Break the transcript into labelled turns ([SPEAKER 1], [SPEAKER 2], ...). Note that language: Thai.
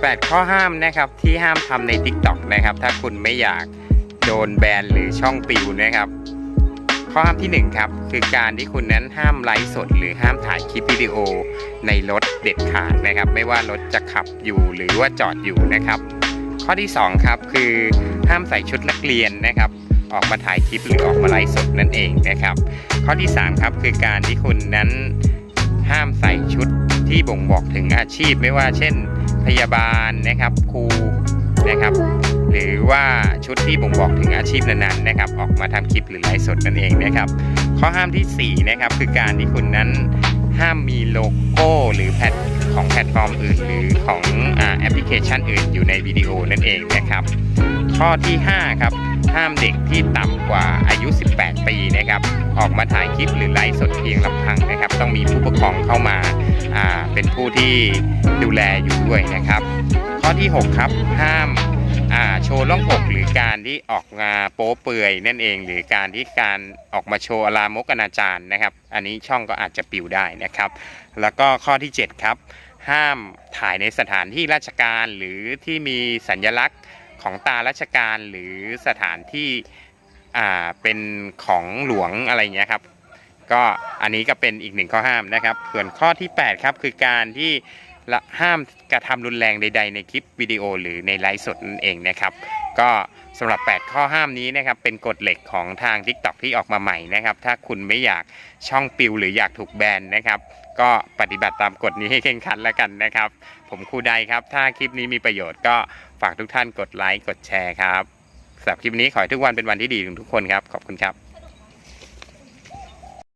[SPEAKER 1] 8 ข้อห้ามนะครับที่ห้ามทำใน TikTok นะครับ ถ้าคุณไม่อยากโดนแบนหรือช่องปิวนะครับ ข้อห้ามที่ 1 ครับ คือการที่คุณนั้นห้ามไลฟ์สด หรือห้ามถ่ายคลิปวิดีโอในรถเด็ดขาดนะครับ ไม่ว่ารถจะขับอยู่หรือว่าจอดอยู่นะครับ ข้อที่ 2 ครับคือห้ามใส่ชุดนักเรียนนะครับออกมาถ่ายคลิปหรือออกมาไลฟ์สดนั่นเองนะครับ ข้อที่ 3 ครับคือการที่คุณนั้นห้ามใส่ชุด ที่บ่งบอกถึงอาชีพไม่ว่าเช่น พยาบาลนะครับครูนะครับ หรือว่าชุดที่บ่งบอกถึงอาชีพนั้นๆนะครับ ออกมาทำคลิปหรือไลฟ์สดนั่นเองนะครับ ข้อห้ามทีสี่4นะครับคือการที่คุณนั้นห้ามมีโลโก้หรือแพทของแพลตฟอร์มอื่น หรือของอแอปพลิเคชันอื่นอยู่ในวิดีโอนั่นเองนะครับ ข้อที่ 5 ครับ ห้ามเด็กที่ต่ำกว่าอายุ 18 ปีนะครับ ออกมาถ่ายคลิปหรือไลฟ์สดเพียงลำพังนะครับ ต้องมีผู้ปกครองเข้ามาอ่า ที่ดูแลอยู่ด้วยนะครับ ข้อที่ 6 ครับห้ามาโชว์ล่องอกหรือการที่ออกมาโป๊เปลือยนั่นเอง หรือการที่การออกมาโชว์อลามกอนาจารนะครับ อันนี้ช่องก็อาจจะปิวได้นะครับ แล้วก็ข้อที่ 7 ครับ ห้ามถ่ายในสถานที่ราชการหรือที่มีสัญลักษณ์ของตาราชการหรือสถานที่เป็นของหลวงอะไรเงี้ยครับ ก็อันนี้ก็เป็นอีกหนึ่งข้อห้ามนะครับ ส่วนข้อที่ 8 ครับ คือการที่ห้ามกระทำรุนแรงใด ๆ ในคลิปวิดีโอหรือในไลฟ์สดนั่นเองนะครับ ก็สำหรับ 8 ข้อห้ามนี้นะครับเป็นกฎเหล็กของทาง TikTok ที่ออกมาใหม่นะครับ ถ้าคุณไม่อยากช่องปิวหรืออยากถูกแบนนะครับ ก็ปฏิบัติตามกฎนี้ให้เข่งขันแล้วกันนะครับ ผมครูใดครับ ถ้าคลิปนี้มีประโยชน์ก็ฝากทุกท่านกดไลค์กดแชร์ครับสำหรับคลิปนี้ขอให้ทุกวันเป็นวันที่ดีของทุกคนครับขอบคุณครับ